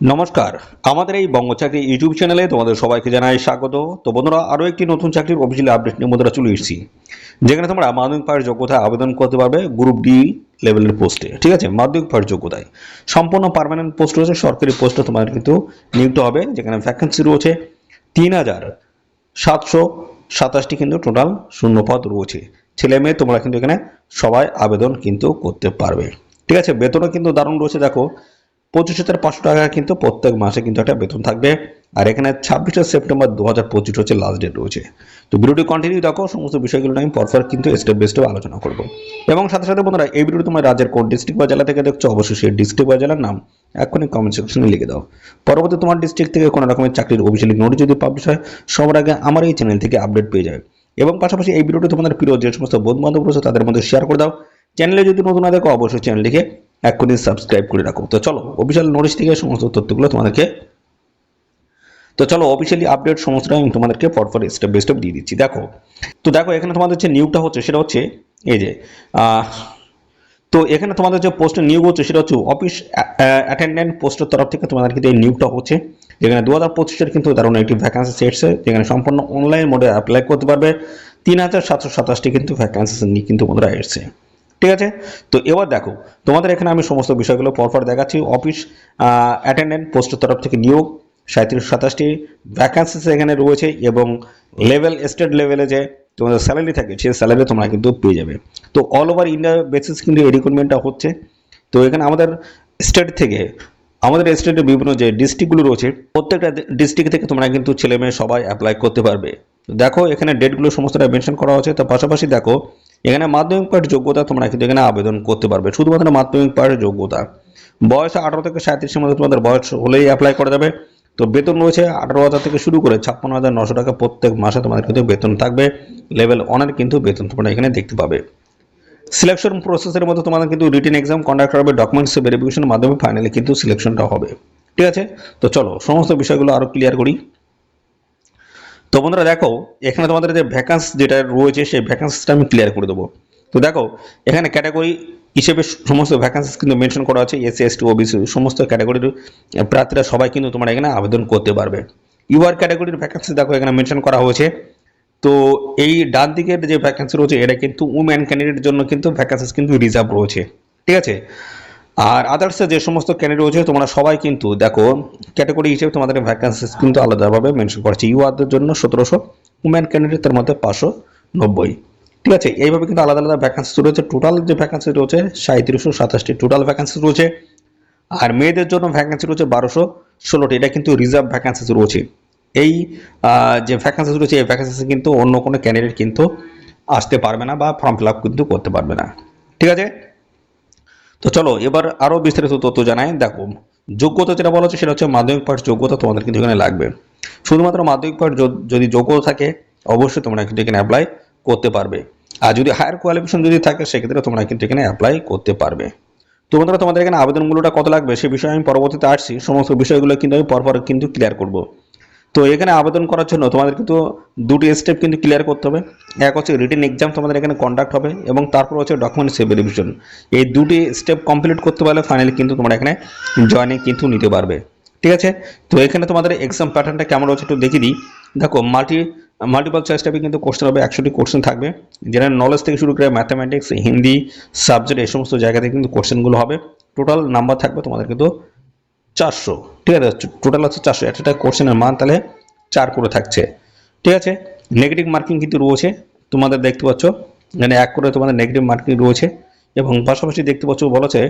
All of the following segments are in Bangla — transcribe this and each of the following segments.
নমস্কার। আমাদের এই বঙ্গচাকরি ইউটিউব চ্যানেলে তোমাদের সবাইকে জানাই স্বাগত। তো বন্ধুরা, আরও একটি নতুন চাকরির অফিসিয়াল আপডেট নিয়ে বন্ধুরা চলে এসেছি। যেখানে তোমরা মাধ্যমিক পায়ের যোগ্যতায় আবেদন করতে পারবে গ্রুপ ডি লেভেলের পোস্টে ঠিক আছে? মাধ্যমিক পায়ের যোগ্যতায়। সম্পূর্ণ পার্মানেন্ট পোস্ট রয়েছে, সরকারি পোস্টে তোমাদের কিন্তু নিয়োগটা হবে, যেখানে ভ্যাকেন্সি রয়েছে তিন হাজার সাতশো সাতাশটি কিন্তু টোটাল শূন্যপদ রয়েছে। ছেলে মেয়ে তোমরা কিন্তু এখানে সবাই আবেদন কিন্তু করতে পারবে। ঠিক আছে? বেতনও কিন্তু দারুণ রয়েছে, দেখো। পঁচিশ হাজার পাঁচশো টাকা কিন্তু প্রত্যেক মাসে কিন্তু একটা বেতন থাকবে। আর এখানে ছাব্বিশে সেপ্টেম্বর দু হাজার পঁচিশ হচ্ছে লাস্ট ডেট রয়েছে। তো ভিডিওটি কন্টিনিউ দেখো, সমস্ত বিষয়গুলো আমি পরপর কিন্তু স্টেপ বাই স্টেপ আলোচনা করব। এবং সাথে সাথে বন্ধুরা, এই ভিডিওটি তোমার রাজ্যের কোন ডিস্ট্রিক্ট বা জেলা থেকে দেখছ, অবশ্যই সেই ডিস্ট্রিক্ট বা জেলার নাম এখনই কমেন্ট সেকশনে লিখে দাও। পরবর্তী তোমার ডিস্ট্রিক্ট থেকে কোনো রকমের চাকরির অফিসিয়ালি নোটিশ যদি পাবলিশ হয়, সবার আগে আমার এই চ্যানেল থেকে আপডেট পেয়ে যাবে। এবং পাশাপাশি এই ভিডিওটি তোমাদের প্রিয় যে সমস্ত বন্ধু বান্ধব রয়েছে, তাদের মধ্যে শেয়ার করে দাও। চ্যানেলে যদি নতুন না দেখো, অবশ্যই চ্যানেলটিকে এক্ষুনি সাবস্ক্রাইব করে রাখো। তো চলো অফিসিয়াল নোটিশ থেকে সমস্ত তথ্যগুলো তোমাদেরকে তো চলো অফিসিয়ালি আপডেট সমস্তটা আমি তোমাদেরকে পরপর স্টেপ বাই স্টেপ দিয়ে দিচ্ছি। দেখো, তো দেখো, এখানে তোমাদের যে নিয়োগটা হচ্ছে, সেটা হচ্ছে এই যে তো এখানে তোমাদের যে পোস্টে নিয়োগ হচ্ছে, সেটা হচ্ছে অফিস অ্যাটেন্ডেন্ট পোস্টের তরফ থেকে তোমাদের কিন্তু এই নিয়োগটা হচ্ছে। যেখানে দু হাজার পঁচিশের কিন্তু দারুণ একটি ভ্যাকান্সি এসেছে যেখানে সম্পূর্ণ অনলাইন মোডে অ্যাপ্লাই করতে পারবে। তিন হাজার সাতশো সাতাশটি কিন্তু ভ্যাকান্সি নিয়ে কিন্তু বন্ধুরা এসছে। ঠিক আছে? তো এবার দেখো, তোমাদের এখানে আমি সমস্ত বিষয়গুলো পরপর দেখাচ্ছি। অফিস অ্যাটেন্ডেন্ট পোস্টের তরফ থেকে নিয়োগ সাঁত্রিশ সাতাশটি ভ্যাকান্সিস এখানে রয়েছে এবং লেভেল স্টেট লেভেলে যে তোমাদের স্যালারি থাকে, সেই স্যালারি তোমরা কিন্তু পেয়ে যাবে। তো অল ওভার ইন্ডিয়া বেসিস কিন্তু এই রিক্রুটমেন্টটা হচ্ছে। তো এখানে আমাদের স্টেট থেকে, আমাদের স্টেটের বিভিন্ন যে ডিস্ট্রিক্টগুলো রয়েছে, প্রত্যেকটা ডিস্ট্রিক্ট থেকে তোমরা কিন্তু ছেলে মেয়ে সবাই অ্যাপ্লাই করতে পারবে। দেখো, এখানে ডেটগুলো সমস্তটা মেনশন করা হচ্ছে তার পাশাপাশি দেখো এখানে মাধ্যমিক পাঠ যোগ্যতা তোমরা কিন্তু এখানে আবেদন করতে পারবে। শুধুমাত্র মাধ্যমিক পাঠের যোগ্যতা। বয়স আঠারো থেকে সাঁত্রিশের মধ্যে তোমাদের বয়স হলেই অ্যাপ্লাই করা যাবে। তো বেতন রয়েছে আঠারো হাজার থেকে শুরু করে ছাপ্পান্ন হাজার নশো টাকা প্রত্যেক মাসে তোমাদের কিন্তু বেতন থাকবে। লেভেল ওয়ানের কিন্তু বেতন তোমরা এখানে দেখতে পাবে। সিলেকশন প্রসেসের মধ্যে তোমাদের কিন্তু রিটেন এক্সাম কন্ডাক্ট হবে ডকুমেন্টস ভেরিফিকেশনের মাধ্যমে ফাইনালি কিন্তু সিলেকশনটা হবে। ঠিক আছে? তো চলো, সমস্ত বিষয়গুলো আরও ক্লিয়ার করি। তো বন্ধুরা দেখো, এখানে তোমাদের যে ভ্যাকান্স যেটা রয়েছে, সেই ভ্যাকান্সিটা আমি ক্লিয়ার করে দেবো। তো দেখো, এখানে ক্যাটাগরি হিসেবে সমস্ত ভ্যাকান্সিস কিন্তু মেনশন করা আছে এসসি এসটি ওবিসি সমস্ত ক্যাটাগরির প্রার্থীরা সবাই কিন্তু তোমরা এখানে আবেদন করতে পারবে। ইউআর ক্যাটাগরির ভ্যাকান্সি দেখো, এখানে মেনশন করা হয়েছে। তো এই ডান দিকের যে ভ্যাকান্সি রয়েছে, এটা কিন্তু উম্যান ক্যান্ডিডেটের জন্য কিন্তু ভ্যাকান্সিস কিন্তু রিজার্ভ রয়েছে। ঠিক আছে? আর আদার্সে যে সমস্ত ক্যান্ডিডেট রয়েছে, তোমরা সবাই কিন্তু দেখো ক্যাটাগরি হিসেবে তোমাদের ভ্যাকান্সিস কিন্তু আলাদাভাবে মেনশন করেছে ইউআরদের জন্য সতেরোশো উম্যান ক্যান্ডিডেটের মধ্যে পাঁচশো নব্বই। ঠিক আছে? এইভাবে কিন্তু আলাদা আলাদা ভ্যাকান্সি রয়েছে। টোটাল যে ভ্যাকান্সি রয়েছে সাঁত্রিশশো সাতাশটি টোটাল ভ্যাকান্সি রয়েছে। আর মেয়েদের জন্য ভ্যাকান্সি রয়েছে বারোশো ষোলোটি। এটা কিন্তু রিজার্ভ ভ্যাকান্সি রয়েছে। এই যে ভ্যাকান্সি রয়েছে, এই ভ্যাকান্সি কিন্তু অন্য কোনো ক্যান্ডিডেট কিন্তু আসতে পারবে না বা ফর্ম ফিল আপ কিন্তু করতে পারবে না। ঠিক আছে? তো চলো, এবার আরও বিস্তারিত তথ্য জানাই। দেখো, যোগ্যতা যেটা বলা হচ্ছে সেটা হচ্ছে মাধ্যমিক পাঠ যোগ্যতা তোমাদের কিন্তু এখানে লাগবে। শুধুমাত্র মাধ্যমিক পাঠ যদ- যোগ্যতা থাকে, অবশ্যই তোমরা কিন্তু এখানে অ্যাপ্লাই করতে পারবে। আর যদি হায়ার কোয়ালিফিকেশন যদি থাকে, সেক্ষেত্রে তোমরা কিন্তু এখানে অ্যাপ্লাই করতে পারবে। তো বন্ধুরা, তোমাদের এখানে আবেদনগুলোটা কত লাগবে, সে বিষয়ে আমি পরবর্তীতে আসছি। সমস্ত বিষয়গুলো কিন্তু আমি পরপর কিন্তু ক্লিয়ার করব। তো এখানে আবেদন করার জন্য তোমাদের কিন্তু দুটি স্টেপ কিন্তু ক্লিয়ার করতে হবে। এক হচ্ছে রিটেন এক্সাম তোমাদের এখানে কন্ডাক্ট হবে এবং তারপর হচ্ছে ডকুমেন্টস ভেরিফিকেশন এই দুটি স্টেপ কমপ্লিট করতে পারলে ফাইনালি কিন্তু তোমরা এখানে জয়েনিং কিন্তু নিতে পারবে। ঠিক আছে? তো এখানে তোমাদের এক্সাম প্যাটার্নটা কেমন রয়েছে একটু দেখিয়ে দিই। দেখো মাল্টি মাল্টিপল চয়েস টাইপে কিন্তু কোশ্চেন হবে, একশোটি কোশ্চেন থাকবে। জেনারেল নলেজ থেকে শুরু করে ম্যাথামেটিক্স হিন্দি সাবজেক্ট এই সমস্ত জায়গাতে কিন্তু কোশ্চেনগুলো হবে। টোটাল নাম্বার থাকবে তোমাদের কিন্তু চারশো। ঠিক আছে টোটাল হচ্ছে চারশো। একটা কোশ্চেনের মান তাহলে চার করে থাকছে। ঠিক আছে নেগেটিভ মার্কিং কিন্তু রয়েছে। তোমাদের দেখতে পাচ্ছ, এখানে এক করে তোমাদের নেগেটিভ মার্কিং রয়েছে এবং পাশাপাশি দেখতে পাচ্ছ বলেছে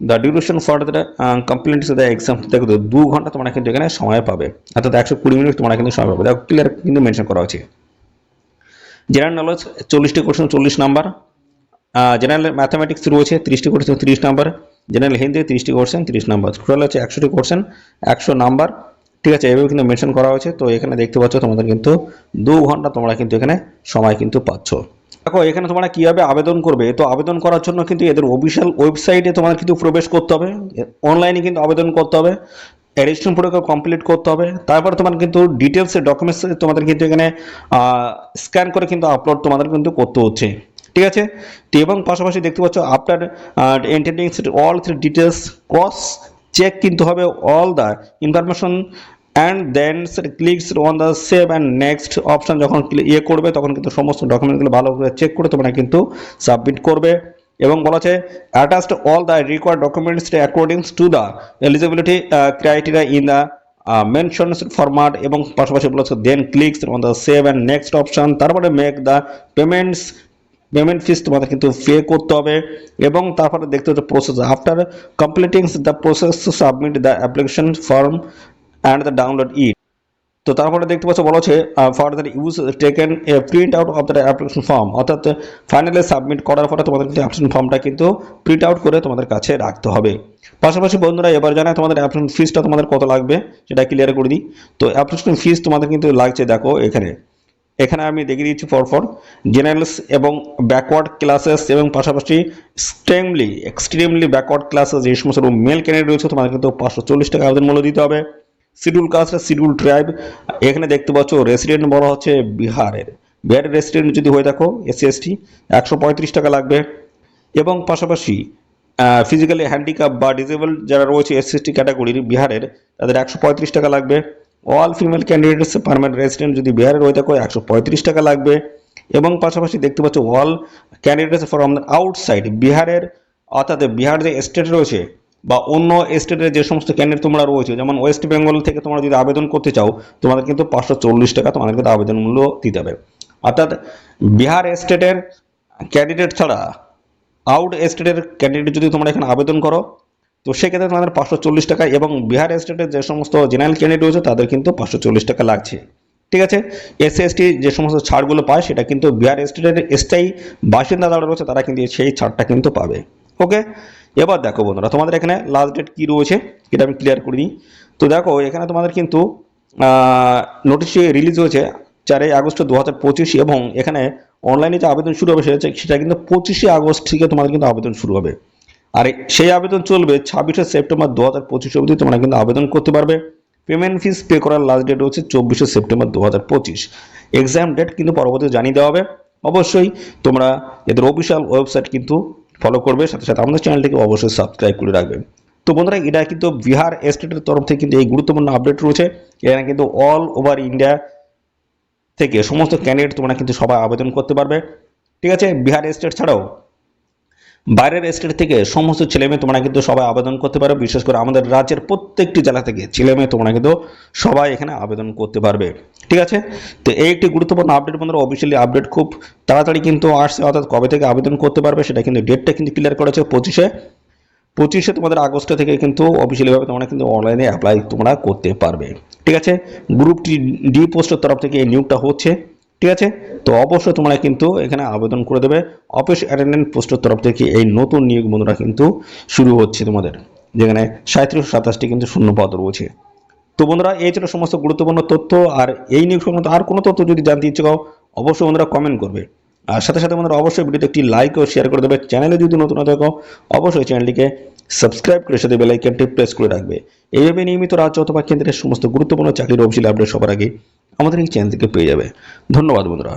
the duration for the complaint the exam দেখো দু ঘণ্টা তোমরা কিন্তু এখানে সময় পাবে। অর্থাৎ একশো কুড়ি মিনিট তোমরা কিন্তু সময় পাবে। দেখো ক্লিয়ার কিন্তু মেনশন করা হয়েছে। জেনারেল নলেজ চল্লিশটি কোশ্চেন চল্লিশ নাম্বার জেনারেল ম্যাথামেটিক্স রয়েছে, তিরিশটি কোশ্চেন তিরিশ নাম্বার জেনারেল হিন্দি তিরিশটি কোশ্চেন তিরিশ নাম্বার টোটাল হচ্ছে একশোটি কোশ্চেন একশো নাম্বার ঠিক আছে, এভাবে কিন্তু মেনশন করা হয়েছে। তো এখানে দেখতে পাচ্ছ, তোমাদের কিন্তু দু ঘণ্টা তোমরা কিন্তু এখানে সময় কিন্তু পাচ্ছ। দেখো, এখানে তোমরা কীভাবে আবেদন করবে? তো আবেদন করার জন্য কিন্তু এদের অফিসিয়াল ওয়েবসাইটে তোমাদের কিন্তু প্রবেশ করতে হবে। অনলাইনে কিন্তু আবেদন করতে হবে। অ্যাডিশন প্রোটোকল কমপ্লিট করতে হবে। তারপর তোমার কিন্তু ডিটেলসের ডকুমেন্টস তোমাদের কিন্তু এখানে স্ক্যান করে কিন্তু আপলোড তোমাদের কিন্তু করতে হচ্ছে। ঠিক আছে? তো এবং পাশাপাশি দেখতে পাচ্ছ after entertaining all three details cross check কিন্তু হবে all the information and then clicks on the save and next option যখন ইয়ে করবে তখন কিন্তু সমস্ত ডকুমেন্টগুলো ভালো করে চেক করে তোমরা কিন্তু সাবমিট করবে। এবং বলা আছে attached all the required documents accordings to the eligibility criteria in the mention format এবং পাশাপাশি বলা বলেছে then clicks on the save and next option তারপরে make the payments payment fees তোমাদের কিন্তু পে করতে হবে এবং তারপরে দেখতে হচ্ছে process after completing the process submit the application form and the download it তো তারপরে দেখতে পাচ্ছ বলা হচ্ছে further use taken a print out of the application form অর্থাৎ ফাইনালি সাবমিট করার পরে তোমাদের কিন্তু অ্যাপ্লিকেশন ফর্মটা কিন্তু প্রিন্ট আউট করে তোমাদের কাছে রাখতে হবে। পাশাপাশি বন্ধুরা, এবার জানায় তোমাদের অ্যাপ্লিকেশন ফিসটা তোমাদের কত লাগবে, সেটা ক্লিয়ার করে দিই। তো অ্যাপ্লিকেশন ফিস তোমাদের কিন্তু লাগছে, দেখো, এখানে। এখানে আমি দেখিয়ে দিচ্ছি পরপর জেনারেলস এবং ব্যাকওয়ার্ড ক্লাসেস এবং পাশাপাশি এক্সট্রিমলি এক্সট্রিমলি ব্যাকওয়ার্ড ক্লাসেস যে সমস্ত মেল ক্যান্ডিডেট রয়েছে তোমাদের কিন্তু পাঁচশো চল্লিশ টাকা আবেদন মূল্য দিতে হবে। শিডিউল কাস্ট শিডিউল ট্রাইব এখানে দেখতে পাচ্ছ রেসিডেন্ট বলা হচ্ছে বিহারের। বিহারের রেসিডেন্ট যদি হয়ে থাকো এসসি এসটি একশো পঁয়ত্রিশ টাকা লাগবে। এবং পাশাপাশি ফিজিক্যালি হ্যান্ডিক্যাপ বা ডিসেবল যারা রয়েছে এসসি এসটি ক্যাটাগরির বিহারের, তাদের একশো পঁয়ত্রিশ টাকা লাগবে। All female candidates permanent resident যদি বিহারের রয়ে থাকো, একশো পঁয়ত্রিশ টাকা লাগবে। এবং পাশাপাশি দেখতে পাচ্ছ অল ক্যান্ডিডেটস ফ্রম আউটসাইড বিহারের, অর্থাৎ বিহার যে স্টেট রয়েছে, বা অন্য স্টেটের যে সমস্ত ক্যান্ডিডেট তোমরা রয়েছে, যেমন ওয়েস্ট বেঙ্গল থেকে তোমরা যদি আবেদন করতে চাও, তোমাদের কিন্তু পাঁচশো চল্লিশ টাকা তোমাদের কিন্তু আবেদন মূল্য দিতে হবে। অর্থাৎ বিহার স্টেটের ক্যান্ডিডেট ছাড়া আউট স্টেটের ক্যান্ডিডেট যদি তোমরা এখানে আবেদন করো তো সেক্ষেত্রে তোমাদের পাঁচশো চল্লিশ টাকা এবং বিহার স্টেটের যে সমস্ত জেনারেল ক্যান্ডিডেট রয়েছে, তাদের কিন্তু পাঁচশো চল্লিশ টাকা লাগছে। ঠিক আছে? এসসি এসটি যে সমস্ত ছাড়গুলো পায়, সেটা কিন্তু বিহার স্টেটের স্থায়ী বাসিন্দা যারা রয়েছে, তারা কিন্তু সেই ছাড়টা কিন্তু পাবে। ওকে? এবার দেখো বন্ধুরা, তোমাদের এখানে লাস্ট ডেট কী রয়েছে, এটা আমি ক্লিয়ার করে দিই তো দেখো, এখানে তোমাদের কিন্তু নোটিশ রিলিজ হয়েছে চারই আগস্ট দু হাজার পঁচিশ এবং এখানে অনলাইনে যে আবেদন শুরু হবে, সেটা সেটা কিন্তু পঁচিশে আগস্ট থেকে তোমাদের কিন্তু আবেদন শুরু হবে। আর সেই আবেদন চলবে ছাব্বিশে সেপ্টেম্বর দু হাজার পঁচিশ অবধি। তোমরা কিন্তু আবেদন করতে পারবে। পেমেন্ট ফিস পে করার লাস্ট ডেট হচ্ছে চব্বিশে সেপ্টেম্বর দু হাজার পঁচিশ। এক্সাম ডেট কিন্তু পরবর্তীতে জানিয়ে দেওয়া হবে। অবশ্যই তোমরা এদের অফিসিয়াল ওয়েবসাইট কিন্তু ফলো করবে। সাথে সাথে আমাদের চ্যানেলটিকে অবশ্যই সাবস্ক্রাইব করে রাখবে। তো বন্ধুরা, এটা কিন্তু বিহার স্টেটের তরফ থেকে কিন্তু এই গুরুত্বপূর্ণ আপডেট রয়েছে। এখানে কিন্তু অল ওভার ইন্ডিয়া থেকে সমস্ত ক্যান্ডিডেট তোমরা কিন্তু সবাই আবেদন করতে পারবে। ঠিক আছে, বিহার স্টেট ছাড়াও বাইরের স্টেট থেকে সমস্ত ছেলেমেয়ে তোমরা কিন্তু সবাই আবেদন করতে পারো। বিশেষ করে আমাদের রাজ্যের প্রত্যেকটি জেলা থেকে ছেলেমেয়ে তোমরা কিন্তু সবাই এখানে আবেদন করতে পারবে। ঠিক আছে? তো এই একটি গুরুত্বপূর্ণ আপডেট বন্ধুরা অফিসিয়ালি আপডেট খুব তাড়াতাড়ি কিন্তু আসছে, অর্থাৎ কবে থেকে আবেদন করতে পারবে সেটা কিন্তু ডেটটা কিন্তু ক্লিয়ার করেছে পঁচিশে। পঁচিশে তোমাদের আগস্ট থেকে কিন্তু অফিসিয়ালিভাবে তোমরা কিন্তু অনলাইনে অ্যাপ্লাই তোমরা করতে পারবে। ঠিক আছে? গ্রুপটি ডি পোস্টের তরফ থেকে এই নিয়োগটা হচ্ছে। ঠিক আছে? তো অবশ্যই তোমরা কিন্তু এখানে আবেদন করে দেবে। অফিস অ্যাটেন্ডেন্ট পোস্টের তরফ থেকে এই নতুন নিয়োগ বন্ধুরা কিন্তু শুরু হচ্ছে তোমাদের, যেখানে সাঁত্রিশ সাতাশটি কিন্তু শূন্যপদ রয়েছে। তো বন্ধুরা, এই ছিল সমস্ত গুরুত্বপূর্ণ তথ্য, আর এই নিয়োগ সংক্রান্ত আর কোনো তথ্য যদি জানতে ইচ্ছে করো, অবশ্যই বন্ধুরা কমেন্ট করবে। আর সাথে সাথে বন্ধুরা, অবশ্যই ভিডিওতে একটি লাইক ও শেয়ার করে দেবে। চ্যানেলে যদি নতুন থাকো, অবশ্যই চ্যানেলটিকে সাবস্ক্রাইব করে সাথে বেলাইকনটি প্রেস করে রাখবে। এইভাবে নিয়মিত রাজ্য অথবা কেন্দ্রের সমস্ত গুরুত্বপূর্ণ চাকরির অফিসিয়াল আপডেট সবার আগে আমাদের এই চ্যানেল থেকে পেয়ে যাবে। ধন্যবাদ বন্ধুরা।